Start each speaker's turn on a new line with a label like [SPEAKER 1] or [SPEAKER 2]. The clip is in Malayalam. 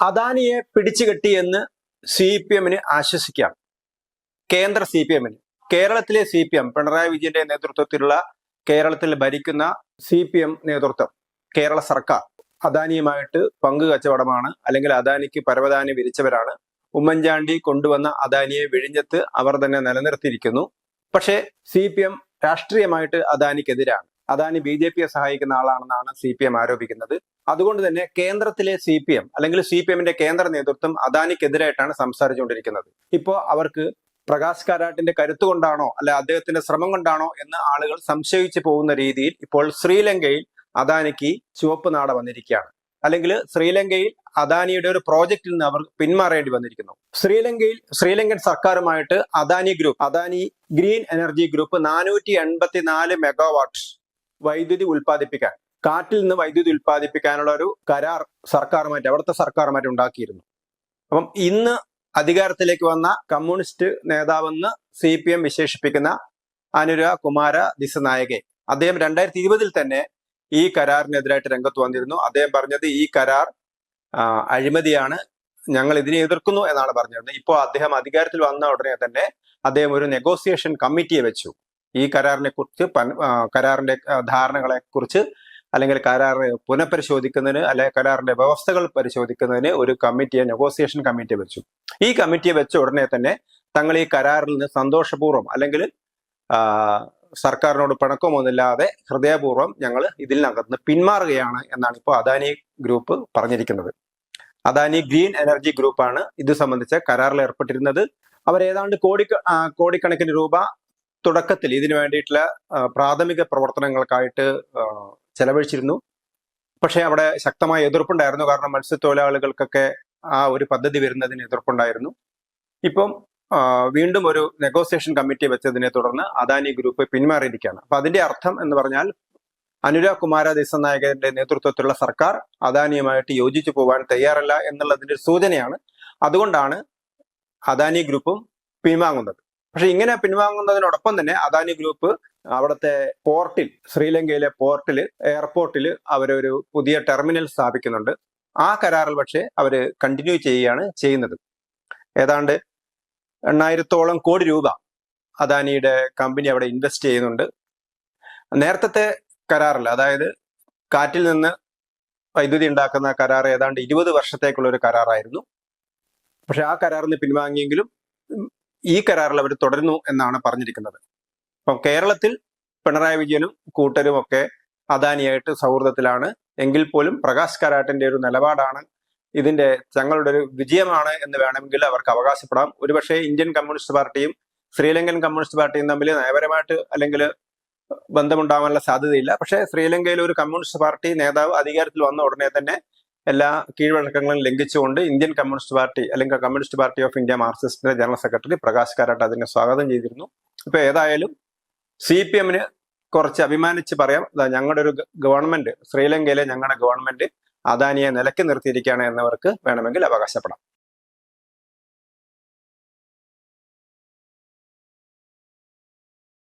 [SPEAKER 1] അദാനിയെ പിടിച്ചുകെട്ടി എന്ന് സി പി എമ്മിന് ആശ്വസിക്കാം. കേന്ദ്ര സി പി എമ്മിന്. കേരളത്തിലെ സി പി എം പിണറായി വിജയന്റെ നേതൃത്വത്തിലുള്ള കേരളത്തിൽ ഭരിക്കുന്ന സി പി എം നേതൃത്വം കേരള സർക്കാർ അദാനിയുമായിട്ട് പങ്കു കച്ചവടമാണ് അല്ലെങ്കിൽ അദാനിക്ക് പരവതാനി വിരിച്ചവരാണ്. ഉമ്മൻചാണ്ടി കൊണ്ടുവന്ന അദാനിയെ വിഴിഞ്ഞത്ത് അവർ തന്നെ നിലനിർത്തിയിരിക്കുന്നു. പക്ഷേ സി പി എം രാഷ്ട്രീയമായിട്ട് അദാനിക്കെതിരാണ്. അദാനി ബി ജെ പിയെ സഹായിക്കുന്ന ആളാണെന്നാണ് സി പി എം ആരോപിക്കുന്നത്. അതുകൊണ്ട് തന്നെ കേന്ദ്രത്തിലെ സി പി എം അല്ലെങ്കിൽ സി പി എമ്മിന്റെ കേന്ദ്ര നേതൃത്വം അദാനിക്കെതിരായിട്ടാണ് സംസാരിച്ചുകൊണ്ടിരിക്കുന്നത്. ഇപ്പോൾ അവർക്ക് പ്രകാശ് കാരാട്ടിന്റെ കരുത്ത് കൊണ്ടാണോ അല്ലെ അദ്ദേഹത്തിന്റെ ശ്രമം കൊണ്ടാണോ എന്ന് ആളുകൾ സംശയിച്ചു പോകുന്ന രീതിയിൽ ഇപ്പോൾ ശ്രീലങ്കയിൽ അദാനിക്ക് ചുവപ്പ് നാട വന്നിരിക്കുകയാണ്. അല്ലെങ്കിൽ ശ്രീലങ്കയിൽ അദാനിയുടെ ഒരു പ്രോജക്റ്റിൽ നിന്ന് അവർ പിന്മാറേണ്ടി വന്നിരിക്കുന്നു. ശ്രീലങ്കയിൽ Sri Lankan സർക്കാരുമായിട്ട് Adani group Adani green energy group നാനൂറ്റി എൺപത്തിനാല് മെഗാവാട്ട് വൈദ്യുതി ഉൽപ്പാദിപ്പിക്കാൻ കാറ്റിൽ നിന്ന് വൈദ്യുതി ഉൽപ്പാദിപ്പിക്കാനുള്ള ഒരു കരാർ സർക്കാരുമായിട്ട് അവിടുത്തെ സർക്കാരുമായിട്ട് ഉണ്ടാക്കിയിരുന്നു. അപ്പം ഇന്ന് അധികാരത്തിലേക്ക് വന്ന കമ്മ്യൂണിസ്റ്റ് നേതാവെന്ന് സി പി എം വിശേഷിപ്പിക്കുന്ന അനുര കുമാര ദിസനായകെ അദ്ദേഹം രണ്ടായിരത്തി ഇരുപതിൽ തന്നെ ഈ കരാറിനെതിരായിട്ട് രംഗത്ത് വന്നിരുന്നു. അദ്ദേഹം പറഞ്ഞത് ഈ കരാർ അഴിമതിയാണ് ഞങ്ങൾ ഇതിനെ എതിർക്കുന്നു എന്നാണ് പറഞ്ഞിരുന്നത്. ഇപ്പോൾ അദ്ദേഹം അധികാരത്തിൽ വന്ന ഉടനെ തന്നെ അദ്ദേഹം ഒരു നെഗോസിയേഷൻ കമ്മിറ്റിയെ വെച്ചു. ഈ കരാറിനെ കുറിച്ച് കരാറിന്റെ ധാരണകളെ കുറിച്ച് അല്ലെങ്കിൽ കരാർ പുനഃപരിശോധിക്കുന്നതിന് അല്ലെങ്കിൽ കരാറിന്റെ വ്യവസ്ഥകൾ പരിശോധിക്കുന്നതിന് ഒരു കമ്മിറ്റിയെ നെഗോസിയേഷൻ കമ്മിറ്റിയെ വെച്ചു. ഈ കമ്മിറ്റിയെ വെച്ച ഉടനെ തന്നെ തങ്ങൾ ഈ കരാറിൽ നിന്ന് സന്തോഷപൂർവം അല്ലെങ്കിൽ സർക്കാരിനോട് പിണക്കമൊന്നുമില്ലാതെ ഹൃദയപൂർവം ഞങ്ങൾ ഇതിനകത്ത് പിന്മാറുകയാണ് എന്നാണ് ഇപ്പോൾ അദാനി ഗ്രൂപ്പ് പറഞ്ഞിരിക്കുന്നത്. അദാനി ഗ്രീൻ എനർജി ഗ്രൂപ്പാണ് ഇത് സംബന്ധിച്ച കരാറിൽ ഏർപ്പെട്ടിരുന്നത്. അവർ ഏതാണ്ട് കോടി കോടിക്കണക്കിന് രൂപ തുടക്കത്തിൽ ഇതിനു വേണ്ടിയിട്ടുള്ള പ്രാഥമിക പ്രവർത്തനങ്ങൾക്കായിട്ട് ചെലവഴിച്ചിരുന്നു. പക്ഷേ അവിടെ ശക്തമായ എതിർപ്പുണ്ടായിരുന്നു. കാരണം മത്സ്യത്തൊഴിലാളികൾക്കൊക്കെ ആ ഒരു പദ്ധതി വരുന്നതിന് എതിർപ്പുണ്ടായിരുന്നു. ഇപ്പം വീണ്ടും ഒരു നെഗോസിയേഷൻ കമ്മിറ്റി വെച്ചതിനെ തുടർന്ന് അദാനി ഗ്രൂപ്പ് പിന്മാറിയിരിക്കുകയാണ്. അപ്പൊ അതിന്റെ അർത്ഥം എന്ന് പറഞ്ഞാൽ അനുരാഗ് കുമാര ദേശനായകന്റെ നേതൃത്വത്തിലുള്ള സർക്കാർ അദാനിയുമായിട്ട് യോജിച്ചു പോകാൻ തയ്യാറല്ല എന്നുള്ളതിന്റെ സൂചനയാണ്. അതുകൊണ്ടാണ് അദാനി ഗ്രൂപ്പും പിൻവാങ്ങുന്നത്. പക്ഷെ ഇങ്ങനെ പിൻവാങ്ങുന്നതിനോടൊപ്പം തന്നെ അദാനി ഗ്രൂപ്പ് അവിടുത്തെ പോർട്ടിൽ ശ്രീലങ്കയിലെ പോർട്ടിൽ എയർപോർട്ടിൽ അവരൊരു പുതിയ ടെർമിനൽ സ്ഥാപിക്കുന്നുണ്ട്. ആ കരാറിൽ പക്ഷേ അവർ കണ്ടിന്യൂ ചെയ്യുകയാണ് ചെയ്യുന്നത്. ഏതാണ്ട് എണ്ണായിരത്തോളം കോടി രൂപ അദാനിയുടെ കമ്പനി അവിടെ ഇൻവെസ്റ്റ് ചെയ്യുന്നുണ്ട്. നേരത്തെ കരാറിൽ അതായത് കാറ്റിൽ നിന്ന് വൈദ്യുതി ഉണ്ടാക്കുന്ന കരാർ ഏതാണ്ട് ഇരുപത് വർഷത്തേക്കുള്ള ഒരു കരാറായിരുന്നു. പക്ഷെ ആ കരാറിന് പിൻവാങ്ങിയെങ്കിലും ഈ കരാറിൽ അവർ തുടരുന്നു എന്നാണ് പറഞ്ഞിരിക്കുന്നത്. അപ്പം കേരളത്തിൽ പിണറായി വിജയനും കൂട്ടരും ഒക്കെ അദാനിയായിട്ട് സൗഹൃദത്തിലാണ്. എങ്കിൽ പോലും പ്രകാശ് കാരാട്ടിന്റെ ഒരു നിലപാടാണ് ഇതിന്റെ തങ്ങളുടെ ഒരു വിജയമാണ് എന്ന് വേണമെങ്കിൽ അവർക്ക് അവകാശപ്പെടാം. ഒരുപക്ഷെ ഇന്ത്യൻ കമ്മ്യൂണിസ്റ്റ് പാർട്ടിയും ശ്രീലങ്കൻ കമ്മ്യൂണിസ്റ്റ് പാർട്ടിയും തമ്മിൽ നയപരമായിട്ട് അല്ലെങ്കിൽ ബന്ധമുണ്ടാവാനുള്ള സാധ്യതയില്ല. പക്ഷേ ശ്രീലങ്കയിൽ ഒരു കമ്മ്യൂണിസ്റ്റ് പാർട്ടി നേതാവ് അധികാരത്തിൽ വന്ന ഉടനെ തന്നെ എല്ലാ കീഴ്വഴക്കങ്ങളും ലംഘിച്ചുകൊണ്ട് ഇന്ത്യൻ കമ്മ്യൂണിസ്റ്റ് പാർട്ടി അല്ലെങ്കിൽ കമ്മ്യൂണിസ്റ്റ് പാർട്ടി ഓഫ് ഇന്ത്യ മാർക്സിസ്റ്റിന്റെ ജനറൽ സെക്രട്ടറി പ്രകാശ് കാരാട്ട് അതിനെ സ്വാഗതം ചെയ്തിരുന്നു. ഇപ്പൊ ഏതായാലും സി പി എമ്മിന് കുറച്ച് അഭിമാനിച്ച് പറയാം. ഞങ്ങളുടെ ഒരു ഗവൺമെന്റ് ശ്രീലങ്കയിലെ ഞങ്ങളുടെ ഗവൺമെന്റ് അദാനിയെ നിലയ്ക്ക് നിർത്തിയിരിക്കുകയാണ് എന്നവർക്ക് വേണമെങ്കിൽ അവകാശപ്പെടാം.